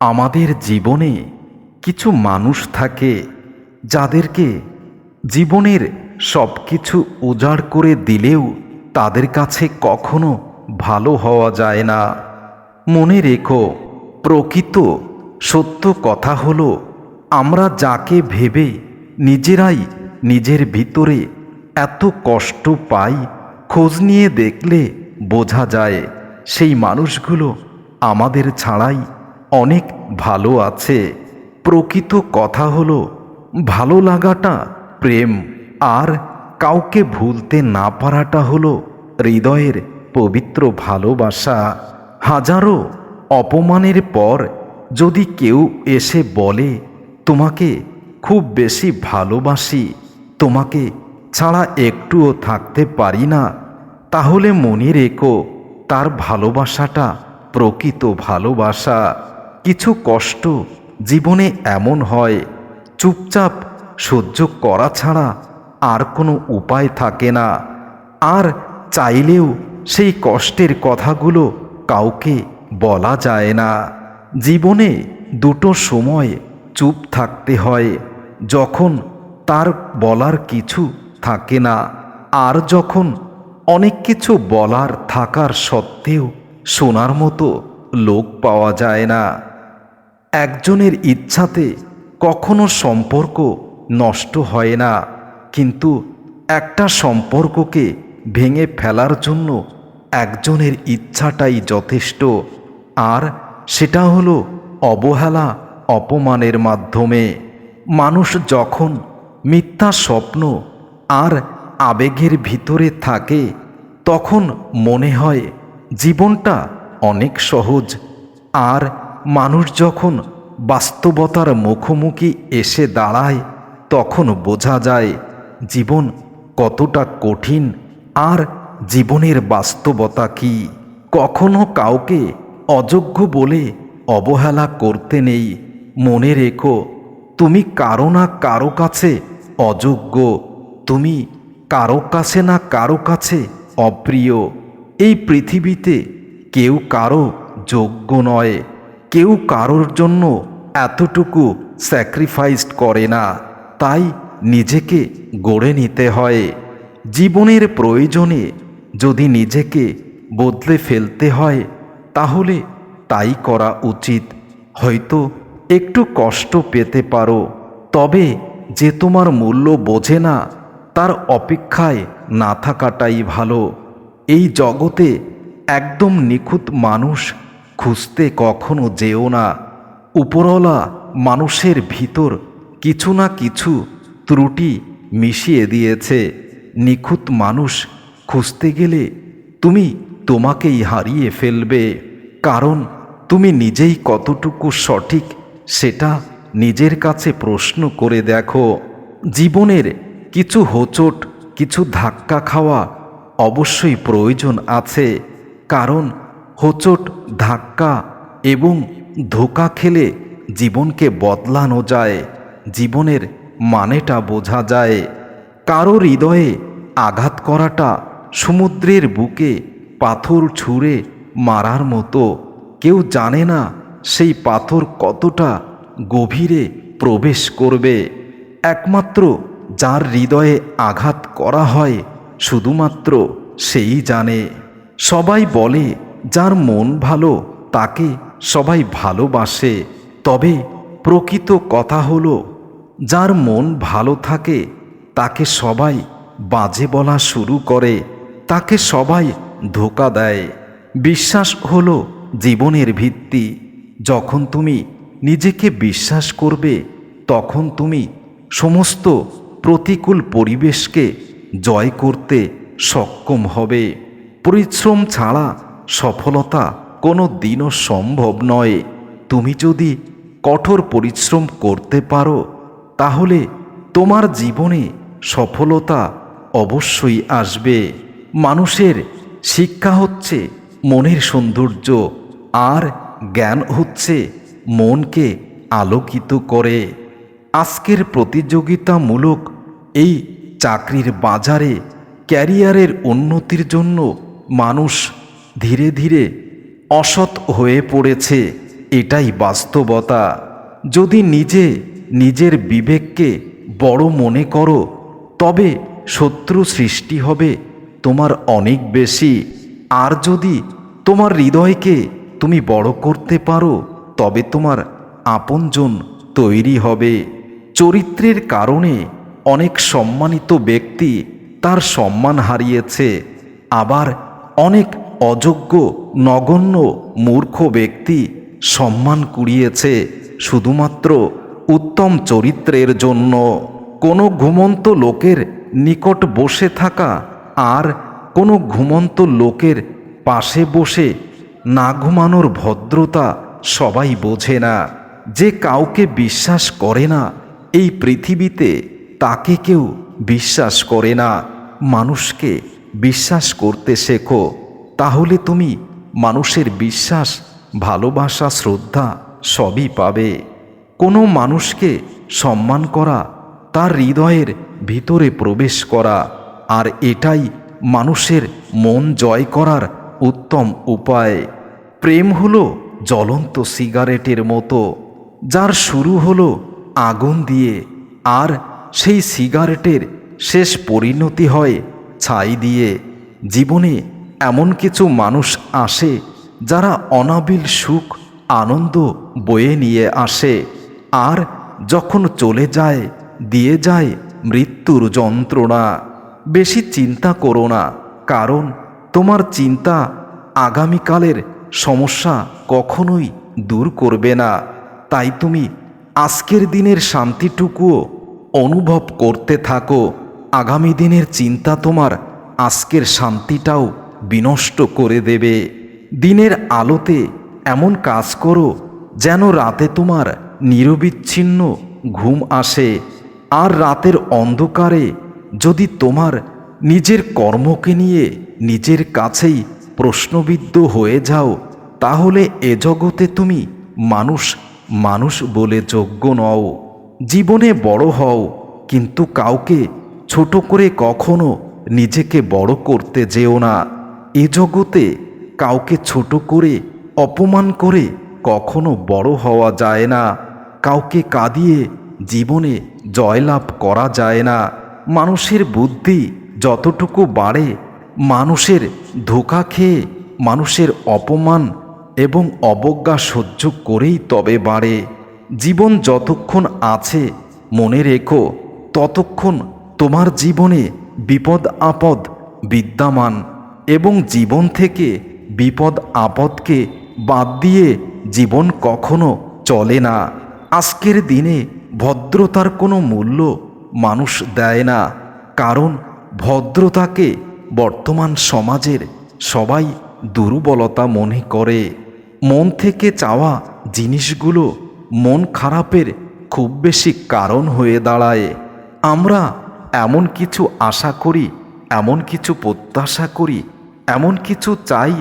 আমাদের জীবনে কিছু মানুষ থাকে যাদেরকে জীবনের সব কিছু উজাড় করে দিলেও তাদের কাছে কখনো ভালো হওয়া যায় না। মনে রেখো, প্রকৃত সত্য কথা হলো, আমরা যাকে ভেবে নিজেরাই নিজের ভিতরে এত কষ্ট পাই, খোঁজ নিয়ে দেখলে বোঝা যায় সেই মানুষগুলো আমাদের ছাড়াই অনেক ভালো আছে। প্রকৃত কথা হলো, ভালো লাগাটা প্রেম, আর কাউকে ভুলতে না পারাটা হলো হৃদয়ের পবিত্র ভালোবাসা। হাজারো অপমানের পর যদি কেউ এসে বলে, তোমাকে খুব বেশি ভালোবাসি, তোমাকে ছাড়া একটুও থাকতে পারি না, তাহলে মনে রেখো, তার ভালোবাসাটা প্রকৃত ভালোবাসা। কিছু কষ্ট জীবনে এমন হয়, চুপচাপ সহ্য করা ছাড়া আর কোনো উপায় থাকে না। আর চাইলেও সেই কষ্টের কথাগুলো কাউকে বলা যায় না। জীবনে দুটো সময় চুপ থাকতে হয়, যখন তার বলার কিছু থাকে না, আর যখন অনেক কিছু বলার থাকার সত্ত্বেও শোনার মতো লোক পাওয়া যায় না। একজনের ইচ্ছাতে কখনো সম্পর্ক নষ্ট হয় না, কিন্তু একটা সম্পর্ককে ভেঙে ফেলার জন্য একজনের ইচ্ছাটাই যথেষ্ট। আর সেটা হলো অবহেলা, অপমানের মাধ্যমে। মানুষ যখন মিথ্যা স্বপ্ন আর আবেগের ভিতরে থাকে, তখন মনে হয় জীবনটা অনেক সহজ। আর মানুষ যখন বাস্তবতার মুখোমুখি এসে দাঁড়ায়, তখন বোঝা যায় জীবন কতটা কঠিন আর জীবনের বাস্তবতা কি। কখনো কাউকে অযোগ্য বলে অবহেলা করতে নেই। মনে রেখো, তুমি কারও না কারও কাছে অযোগ্য, তুমি কারও কাছে না কারও কাছে অপ্রিয়। এই পৃথিবীতে কেউ কারও যোগ্য নয়। কেউ কারোর জন্য এতটুকু স্যাক্রিফাইসড করে না। তাই নিজেকে গড়ে নিতে হয়। জীবনের প্রয়োজনে যদি নিজেকে বদলে ফেলতে হয়, তাহলে তাই করা উচিত। হয়তো একটু কষ্ট পেতে পারো, তবে যে তোমার মূল্য বোঝে না, তার অপেক্ষায় না থাকাটাই ভালো। এই জগতে একদম নিখুঁত মানুষ খুঁজতে কখনো যেও না। উপরওয়ালা মানুষের ভিতর কিছু না কিছু ত্রুটি মিশিয়ে দিয়েছে। নিখুঁত মানুষ খুঁজতে গেলে তুমি তোমাকেই হারিয়ে ফেলবে। কারণ তুমি নিজেই কতটুকু সঠিক সেটা নিজের কাছে প্রশ্ন করে দেখো। জীবনের কিছু হোচট, কিছু ধাক্কা খাওয়া অবশ্যই প্রয়োজন আছে। কারণ হোঁচট ধাক্কা এবং ধোকা খেলে জীবনকে বদলানো যায়, জীবনের মানেটা বোঝা যায়। কারও হৃদয়ে আঘাত করাটা সমুদ্রের বুকে পাথর ছুঁড়ে মারার মতো। কেউ জানে না সেই পাথর কতটা গভীরে প্রবেশ করবে। একমাত্র যার হৃদয়ে আঘাত করা হয় শুধুমাত্র সেই জানে। সবাই বলে যার মন ভালো, তাকে সবাই ভালোবাসে। তবে প্রকৃত কথা হলো, যার মন ভালো থাকে, তাকে সবাই বাজে বলা শুরু করে, তাকে সবাই ধোকা দেয়। বিশ্বাস হলো জীবনের ভিত্তি। যখন তুমি নিজেকে বিশ্বাস করবে, তখন তুমি সমস্ত প্রতিকূল পরিবেশকে জয় করতে সক্ষম হবে। পরিশ্রম ছাড়া সফলতা কোনো দিনও সম্ভব নয়। তুমি যদি কঠোর পরিশ্রম করতে পারো, তাহলে তোমার জীবনে সফলতা অবশ্যই আসবে। মানুষের শিক্ষা হচ্ছে মনের সৌন্দর্য, আর জ্ঞান হচ্ছে মনকে আলোকিত করে। আজকের প্রতিযোগিতামূলক এই চাকরির বাজারে ক্যারিয়ারের উন্নতির জন্য মানুষ ধীরে ধীরে অসৎ হয়ে পড়েছে, এটাই বাস্তবতা। যদি নিজে নিজের বিবেককে বড় মনে করো, তবে শত্রু সৃষ্টি হবে তোমার অনেক বেশি। আর যদি তোমার হৃদয়কে তুমি বড় করতে পারো, তবে তোমার আপনজন তৈরি হবে। চরিত্রের কারণে অনেক সম্মানিত ব্যক্তি তার সম্মান হারিয়েছে, আবার অনেক অযোগ্য, নগণ্য, মূর্খ ব্যক্তি সম্মান কুড়িয়েছে শুধুমাত্র উত্তম চরিত্রের জন্য। কোনো ঘুমন্ত লোকের নিকট বসে থাকা আর কোনো ঘুমন্ত লোকের পাশে বসে না ঘুমানোর ভদ্রতা সবাই বোঝে না। যে কাউকে বিশ্বাস করে না, এই পৃথিবীতে তাকে কেউ বিশ্বাস করে না। মানুষকে বিশ্বাস করতে শেখো। তাহলে তুমি মানুষের বিশ্বাস, ভালোবাসা, শ্রদ্ধা সবই পাবে। কোনো মানুষকে সম্মান করা, তার হৃদয়ের ভিতরে প্রবেশ করা, আর এটাই মানুষের মন জয় করার উত্তম উপায়। প্রেম হলো জ্বলন্ত সিগারেটের মতো, যার শুরু হলো আগুন দিয়ে, আর সেই সিগারেটের শেষ পরিণতি হয় ছাই দিয়ে। জীবনে এমন কিছু মানুষ আসে যারা অনাবিল সুখ, আনন্দ বয়ে নিয়ে আসে। আর যখন চলে যায়, দিয়ে যায় মৃত্যুর যন্ত্রণা। বেশি চিন্তা করো না, কারণ তোমার চিন্তা আগামীকালের সমস্যা কখনোই দূর করবে না। তাই তুমি আজকের দিনের শান্তিটুকুও অনুভব করতে থাকো। আগামী দিনের চিন্তা তোমার আজকের শান্তিটাও বিনষ্ট করে দেবে। দিনের আলোতে এমন কাজ করো যেন রাতে তোমার নিরবিচ্ছিন্ন ঘুম আসে। আর রাতের অন্ধকারে যদি তোমার নিজের কর্মকে নিয়ে নিজের কাছেই প্রশ্নবিদ্ধ হয়ে যাও, তাহলে এ জগতে তুমি মানুষ মানুষ বলে যোগ্য নও। জীবনে বড় হও, কিন্তু কাউকে ছোট করে কখনো নিজেকে বড় করতে যেও না। এ জগতে কাউকে ছোট করে, অপমান করে কখনো বড় হওয়া যায় না। কাউকে কাঁদিয়ে জীবনে জয়লাভ করা যায় না। মানুষের বুদ্ধি যতটুকু বাড়ে, মানুষের ধোকা খেয়ে মানুষের অপমান এবং অবজ্ঞা সহ্য করেই তবে বাড়ে। জীবন যতক্ষণ আছে, মনে রেখো, ততক্ষণ তোমার জীবনে বিপদ আপদ বিদ্যমান। এবং জীবন থেকে বিপদ আপদকে বাদ দিয়ে জীবন কখনো চলে না। আজকের দিনে ভদ্রতার কোনো মূল্য মানুষ দেয় না, কারণ ভদ্রতাকে বর্তমান সমাজের সবাই দুর্বলতা মনে করে। মন থেকে চাওয়া জিনিসগুলো মন খারাপের খুব বেশি কারণ হয়ে দাঁড়ায়। আমরা এমন কিছু আশা করি, এমন কিছু প্রত্যাশা করি এমন কিছু চাই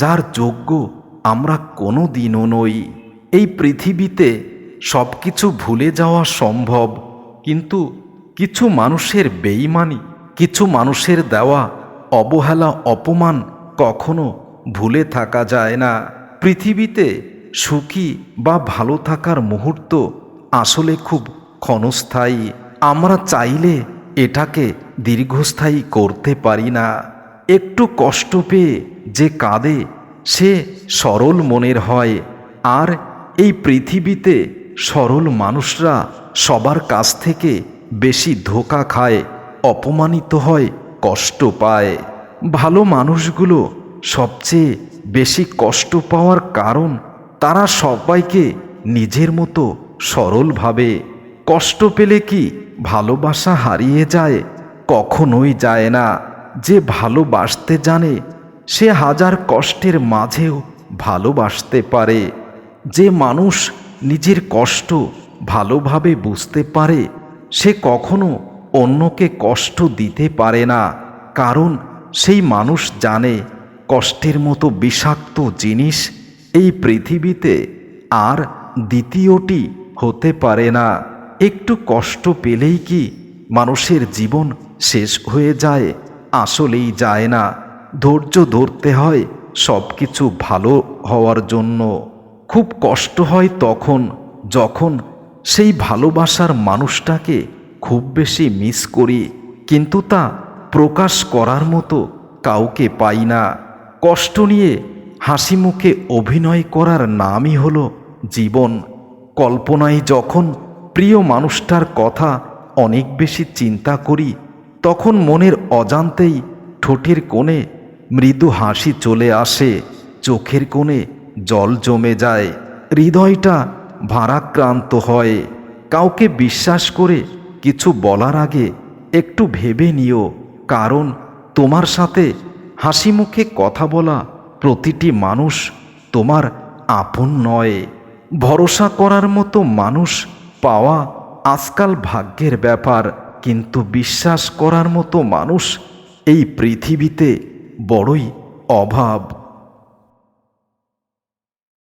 যার যোগ্য আমরা কোনো দিনও নই। এই পৃথিবীতে সব কিছু ভুলে যাওয়া সম্ভব, কিন্তু কিছু মানুষের বেইমানি কিছু মানুষের দেওয়া অবহেলা, অপমান কখনো ভুলে থাকা যায় না। পৃথিবীতে সুখী বা ভালো থাকার মুহূর্ত আসলে খুব ক্ষণস্থায়ী। আমরা চাইলে এটাকে দীর্ঘস্থায়ী করতে পারি না। একটু কষ্ট পেয়ে যে কাঁদে, সে সরল মনের হয়। আর এই পৃথিবীতে সরল মানুষরা সবার কাছ থেকে বেশি ধোকা খায়, অপমানিত হয়, কষ্ট পায়। ভালো মানুষগুলো সবচেয়ে বেশি কষ্ট পাওয়ার কারণ তারা সবাইকে নিজের মতো সরলভাবে কষ্ট পেলে কি ভালোবাসা হারিয়ে যায়? কখনোই যায় না। যে ভালোবাসতে জানে, সে হাজার কষ্টের মাঝেও ভালোবাসতে পারে। যে মানুষ নিজের কষ্ট ভালোভাবে বুঝতে পারে, সে কখনো অন্যকে কষ্ট দিতে পারে না। কারণ সেই মানুষ জানে, কষ্টের মতো বিষাক্ত জিনিস এই পৃথিবীতে আর দ্বিতীয়টি হতে পারে না। একটু কষ্ট পেলেই কি মানুষের জীবন শেষ হয়ে যায়? আসলেই যায় না। ধৈর্য ধরতে হয় সব কিছু ভালো হওয়ার জন্য। খুব কষ্ট হয় তখন, যখন সেই ভালোবাসার মানুষটাকে খুব বেশি মিস করি, কিন্তু তা প্রকাশ করার মতো কাউকে পাই না। কষ্ট নিয়ে হাসি মুখে অভিনয় করার নামই হলো জীবন। কল্পনায় যখন প্রিয় মানুষটার কথা অনেক বেশি চিন্তা করি তখন মনের অজান্তেই ঠোঁটের কোণে মৃদু হাসি চলে আসে, চোখের কোণে জল জমে যায়, হৃদয়টা ভারাক্রান্ত হয়। কাউকে বিশ্বাস করে কিছু বলার আগে একটু ভেবে নিও, কারণ তোমার সাথে হাসি মুখে কথা বলা প্রতিটি মানুষ তোমার আপন নয়। ভরসা করার মতো মানুষ পাওয়া আজকাল ভাগ্যের ব্যাপার। কিন্তু বিশ্বাস করার মতো মানুষ এই পৃথিবীতে বড়ই অভাব।